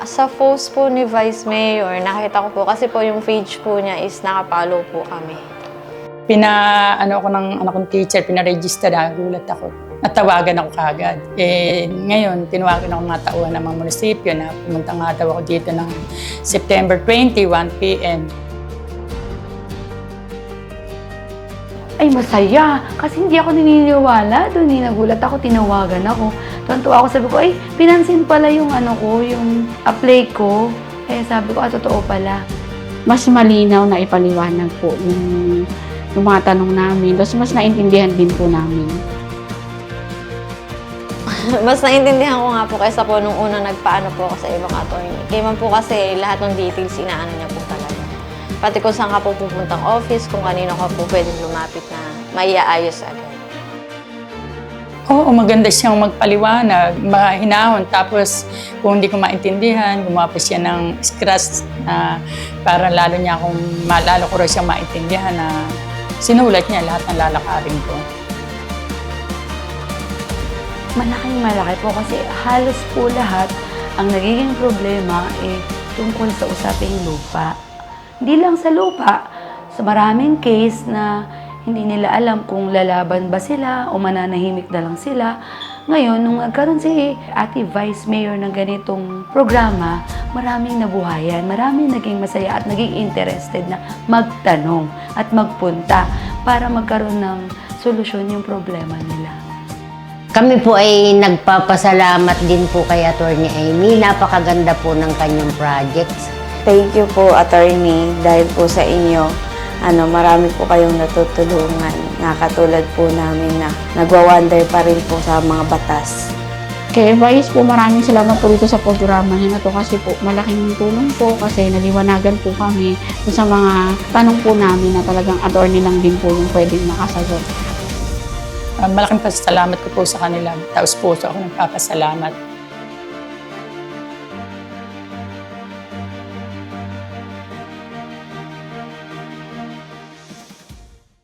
Sa post po ni Vice Mayor, nakita ko po kasi po yung page po niya is nakapalo po kami. Pina, ano ako ng anak kong teacher, pinaregister na, gulat ako. Natawagan ako kagad. Eh, ngayon, tinawagan ako mga tauhan ng mga munisipyo na pumunta nga daw ako dito ng September 20, 1 p.m. ay masaya. Kasi hindi ako naniniwala doon. Eh. Nagulat ako, tinawagan ako. Tuwan-tuwa ako, sabi ko, ay, pinansin pala yung ano ko, yung apply ko. Kaya sabi ko, ah, totoo pala. mas malinaw na ipaliwanag po yung, yung mga tanong namin. Tapos mas naintindihan din po namin. Mas naintindihan ko nga po kaysa po nung una nagpaano po ako sa ibang attorney. Kaya man po kasi lahat ng details inaano niya po. Pati kung saan ka po pupuntang office, kung kanino ka po pwedeng lumapit na maiaayos agad. Oo, maganda siyang magpaliwanag, mahinahon. Tapos, kung hindi ko maintindihan, gumawa pa siya ng scratch na para lalo niya akong, lalo ko rin siyang maintindihan na sinulat niya lahat ng lalakarin ko. Malaking malaki po kasi halos po lahat ang nagiging problema eh tungkol sa usaping lupa. Hindi lang sa lupa, sa maraming case na hindi nila alam kung lalaban ba sila o mananahimik na lang sila. Ngayon, nung nagkaroon si Ate Vice Mayor ng ganitong programa, maraming nabuhayan, maraming naging masaya at naging interested na magtanong at magpunta para magkaroon ng solusyon yung problema nila. Kami po ay nagpapasalamat din po kay Attorney Amy. Napakaganda po ng kanyang projects. Thank you po, attorney, dahil po sa inyo, ano, marami po kayong natutulungan na katulad po namin na nagwa-wonder pa rin po sa mga batas. Kay Vice po, maraming salamat po dito sa programa niya na to kasi po malaking tulong po kasi naliwanagan po kami sa mga tanong po namin na talagang attorney lang din po yung pwedeng makasagot. Ah, malaking pasalamat ko po sa kanila. Taos puso ako nagpapasalamat.